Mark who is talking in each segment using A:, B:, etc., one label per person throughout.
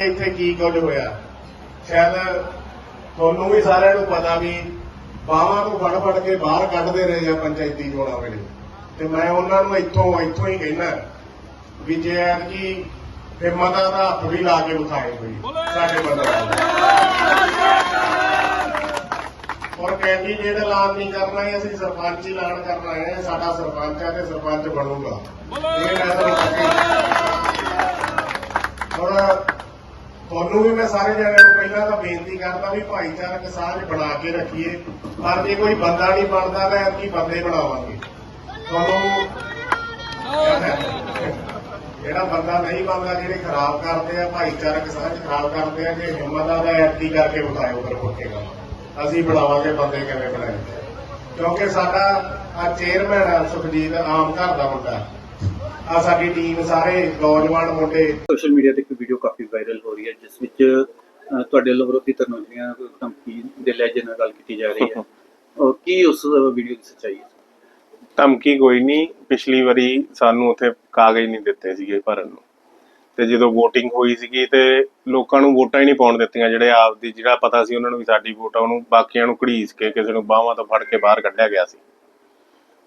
A: ਇੱਥੇ ਕੀ ਕੁਝ ਹੋਇਆ? ਸ਼ਾਇਦ ਤੁਹਾਨੂੰ ਵੀ ਸਾਰਿਆਂ ਨੂੰ ਪਤਾ ਵੀ ਬਾਹਾਂ ਤੋਂ ਫੜ ਫੜ ਕੇ ਬਾਹਰ ਕੱਢਦੇ ਰਹੇ ਆ ਪੰਚਾਇਤੀ ਚੋਣਾਂ ਵੇਲੇ। ਤੇ ਮੈਂ ਉਹਨਾਂ ਨੂੰ ਇੱਥੋਂ ਇੱਥੋਂ ਹੀ ਕਹਿਣਾ ਵੀ ਜੇ ਐਤਕੀ ਹਿੰਮਤਾਂ ਦਾ ਹੱਥ ਵੀ ਲਾ ਕੇ ਵਿਖਾਏ ਕੋਈ, ਸਾਡੇ ਬੰਦੇ ਔਰ ਕੈਂਡੀਡੇਟ ਐਲਾਨ ਨਹੀਂ ਕਰਨਾ ਹੈ ਅਸੀਂ ਸਰਪੰਚ ਹੀ ਐਲਾਨ ਕਰਨਾ ਹੈ ਸਾਡਾ ਸਰਪੰਚ ਹੈ ਤੇ ਸਰਪੰਚ ਬਣੂਗਾ। ਇਹ ਮੈਂ ਤੁਹਾਨੂੰ ਔਰ ਤੁਹਾਨੂੰ ਵੀ ਮੈਂ ਸਾਰੇ ਜਣਿਆਂ ਨੂੰ ਪਹਿਲਾਂ ਤਾਂ ਬੇਨਤੀ ਕਰਦਾ ਵੀ ਭਾਈਚਾਰਕ ਸਾਂਝ ਬਣਾ ਕੇ ਰੱਖੀਏ। ਪਰ ਜੇ ਕੋਈ ਬੰਦਾ ਨਹੀਂ ਬਣਦਾ ਤਾਂ ਐਤਕੀ ਬੰਦੇ ਬਣਾਵਾਂਗੇ। ਤੁਹਾਨੂੰ ਜਿਹੜਾ ਬੰਦਾ ਨਹੀਂ ਬਣਦਾ, ਜਿਹੜੇ ਖਰਾਬ ਕਰਦੇ ਆ, ਭਾਈਚਾਰਕ ਸਾਂਝ ਖਰਾਬ ਕਰਦੇ ਆ, ਜੇ ਹਿੰਮਤ ਆ ਤਾਂ ਐਤਕੀ ਕਰਕੇ ਵਿਖਾਇਓ ਫਿਰ ਪੁੱਛੇਗਾ ਅਸੀਂ ਬਣਾਵਾਂਗੇ ਬੰਦੇ ਕਿਵੇਂ ਬਣਾਏ। ਕਿਉਂਕਿ ਸਾਡਾ ਆ ਚੇਅਰਮੈਨ ਆ ਸੁਖਜੀਤ, ਆਮ ਘਰ ਦਾ ਮੁੰਡਾ। ਆ ਸਾਡੀ ਟੀਮ ਸਾਰੇ ਨੌਜਵਾਨ ਮੁੰਡੇ।
B: ਸੋਸ਼ਲ ਮੀਡੀਆ ਤੇ ਇੱਕ ਵੀਡੀਓ ਕਾਫੀ ਵਾਇਰਲ ਹੋ ਰਹੀ ਹੈ ਜਿਸ ਵਿੱਚ ਤੁਹਾਡੇ ਵੱਲੋਂ ਵਿਰੋਧੀ ਧਰਮਾਂ ਧਮਕੀ ਦੇ ਲਹਿਜੇ ਨਾਲ ਗੱਲ ਕੀਤੀ ਜਾ ਰਹੀ ਹੈ। ਔਰ ਕੀ ਉਸ ਵੀਡੀਓ ਦੀ ਸੱਚਾਈ ਹੈ?
C: ਧਮਕੀ ਕੋਈ ਨਹੀਂ। ਪਿਛਲੀ ਵਾਰੀ ਸਾਨੂੰ ਉੱਥੇ ਕਾਗਜ਼ ਨਹੀਂ ਦਿੱਤੇ ਸੀਗੇ ਭਰਨ ਨੂੰ। ਤੇ ਜਦੋਂ VOTING ਹੋਈ ਸੀਗੀ ਤੇ ਲੋਕਾਂ ਨੂੰ ਵੋਟਾਂ ਹੀ ਨਹੀਂ ਪਾਉਣ ਦਿੱਤੀਆਂ। ਜਿਹੜੇ ਆਪਦੀ ਜਿਹੜਾ ਪਤਾ ਸੀ ਉਹਨਾਂ ਨੂੰ ਵੀ ਸਾਡੀ ਵੋਟ ਆ ਉਹਨੂੰ ਬਾਕੀਆਂ ਨੂੰ ਘੜੀਸ ਕੇ ਕਿਸੇ ਨੂੰ ਬਾਹਾਂ ਤੋਂ ਫੜ ਕੇ ਬਾਹਰ ਕੱਢਿਆ ਗਿਆ ਸੀ।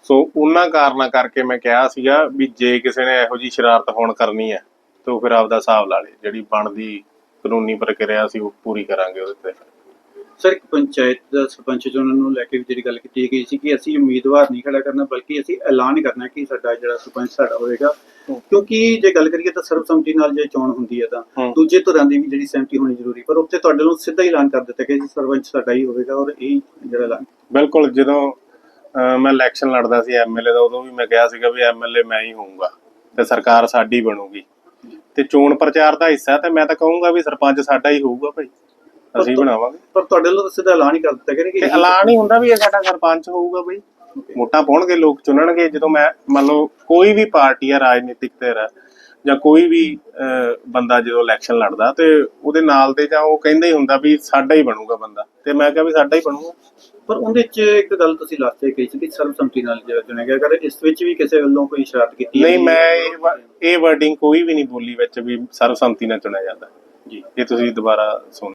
C: ਸੋ ਉਹਨਾਂ ਕਾਰਨਾਂ ਕਰਕੇ ਮੈਂ ਕਿਹਾ ਸੀਗਾ ਵੀ ਜੇ ਕਿਸੇ ਨੇ ਇਹੋ ਜੀ ਸ਼ਰਾਰਤ ਹੁਣ ਕਰਨੀ ਹੈ ਤਾਂ ਫਿਰ ਆਪਦਾ ਹਿਸਾਬ ਲਾ ਲੇ ਜਿਹੜੀ ਬਣਦੀ ਕਾਨੂੰਨੀ ਪ੍ਰਕਿਰਿਆ ਸੀ ਉਹ ਪੂਰੀ ਕਰਾਂਗੇ ਉਹਦੇ ਤੇ।
B: ਸਰ ਇੱਕ ਪੰਚਾਇਤ ਦਾ ਸਰਪੰਚ ਚੋਣਾਂ ਨੂੰ ਲੈ ਕੇ ਵੀ ਜਿਹੜੀ ਗੱਲ ਕੀਤੀ ਗਈ ਸੀ ਕਿ ਅਸੀਂ ਉਮੀਦਵਾਰ ਨਹੀਂ ਖੜਾ ਕਰਨਾ ਬਲਕਿ ਅਸੀਂ ਐਲਾਨ ਕਰਨਾ ਕਿ ਸਾਡਾ ਜਿਹੜਾ ਸਰਪੰਚ ਸਾਡਾ ਹੋਵੇਗਾ ਕਿਉਂਕਿ ਜੇ ਗੱਲ ਕਰੀਏ ਤਾਂ ਸਰਬਸੰਮਤੀ ਨਾਲ ਜੇ ਚੋਣ ਹੁੰਦੀ ਹੈ ਤਾਂ। ਦੂਜੇ ਧਿਰਾਂ ਦੀ ਵੀ ਜਿਹੜੀ ਸਹਿਮਤੀ ਹੋਣੀ ਜ਼ਰੂਰੀ ਪਰ ਉੱਥੇ ਤੁਹਾਡੇ ਵੱਲੋਂ ਸਿੱਧਾ ਹੀ ਐਲਾਨ ਕਰ ਦਿੱਤਾ ਕਿ ਸਰਪੰਚ ਸਾਡਾ ਹੀ ਹੋਵੇਗਾ ਔਰ ਇਹ ਜਿਹੜਾ ਐਲਾਨ
C: ਬਿਲਕੁਲ ਜਦੋਂ ਮੈਂ ਇਲੈਕਸ਼ਨ ਲੜਦਾ ਸੀ ਐਮਐਲਏ ਦਾ ਉਦੋਂ ਵੀ ਮੈਂ ਕਿਹਾ ਸੀਗਾ ਵੀ ਐਮਐਲਏ ਮੈਂ ਹੀ ਹੋਊਂਗਾ ਤੇ ਸਰਕਾਰ ਸਾਡੀ ਬਣੂਗੀ। ਤੇ ਚੋਣ ਪ੍ਰਚਾਰ ਦਾ ਹਿੱਸਾ ਤੇ ਮੈਂ ਤਾਂ ਕਹੂੰਗਾ ਵੀ ਸਰਪੰਚ ਸਾਡਾ ਹੀ ਹੋਊਗਾ ਭਾਈ। ਅਸੀਂ ਬਣਾਵਾਂਗੇ।
B: ਪਰ ਤੁਹਾਡੇ ਵੱਲੋਂ ਤਾਂ ਸਿੱਧਾ ਐਲਾਨ ਹੀ ਕਰ ਦਿੱਤਾ ਕਿ
C: ਤੇ ਐਲਾਨ ਹੀ ਹੁੰਦਾ ਵੀ ਇਹ ਸਾਡਾ ਸਰਪੰਚ ਹੋਊਗਾ ਬਈ ਵੋਟਾਂ ਪਾਉਣਗੇ ਲੋਕ ਚੁਣਨਗੇ। ਜਦੋਂ ਮੈਂ ਮੰਨ ਲਓ ਕੋਈ ਵੀ ਪਾਰਟੀ ਆ ਰਾਜਨੀਤਿਕ ਆ ਜਾਂ ਕੋਈ ਵੀ ਬੰਦਾ ਜਦੋਂ ਇਲੈਕਸ਼ਨ ਲੜਦਾ ਤੇ ਉਹਦੇ ਨਾਲ ਤੇ ਜਾਂ ਉਹ ਕਹਿੰਦਾ ਹੀ ਹੁੰਦਾ ਵੀ ਸਾਡਾ ਹੀ ਬਣੂਗਾ ਬੰਦਾ। ਤੇ ਮੈਂ ਕਿਹਾ ਵੀ ਸਾਡਾ ਹੀ ਬਣੂਗਾ।
B: ਪਰ ਉਹਦੇ ਚ ਇੱਕ ਗੱਲ ਤੁਸੀਂ ਲਾਸਟ ਤੇ ਕਹੀ ਸੀ ਕਿ ਸਰਬਸੰਮਤੀ ਨਾਲ ਜਿਹੜਾ ਚੁਣਿਆ ਗਿਆ ਅਗਰ ਇਸ ਵਿੱਚ ਵੀ ਕਿਸੇ ਵੱਲੋਂ ਕੋਈ ਸ਼ਰਾਰਤ ਕੀਤੀ
C: ਨਹੀਂ ਮੈਂ ਇਹ ਵਰਡਿੰਗ ਕੋਈ ਵੀ ਨਹੀਂ ਬੋਲੀ ਵਿੱਚ ਵੀ ਸਰਬਸੰਮਤੀ ਨਾਲ ਚੁਣਿਆ ਜਾਂਦਾ।
B: ਜੀ।
C: ਇਹ ਤੁਸੀਂ ਦੁਬਾਰਾ ਸੁਣ।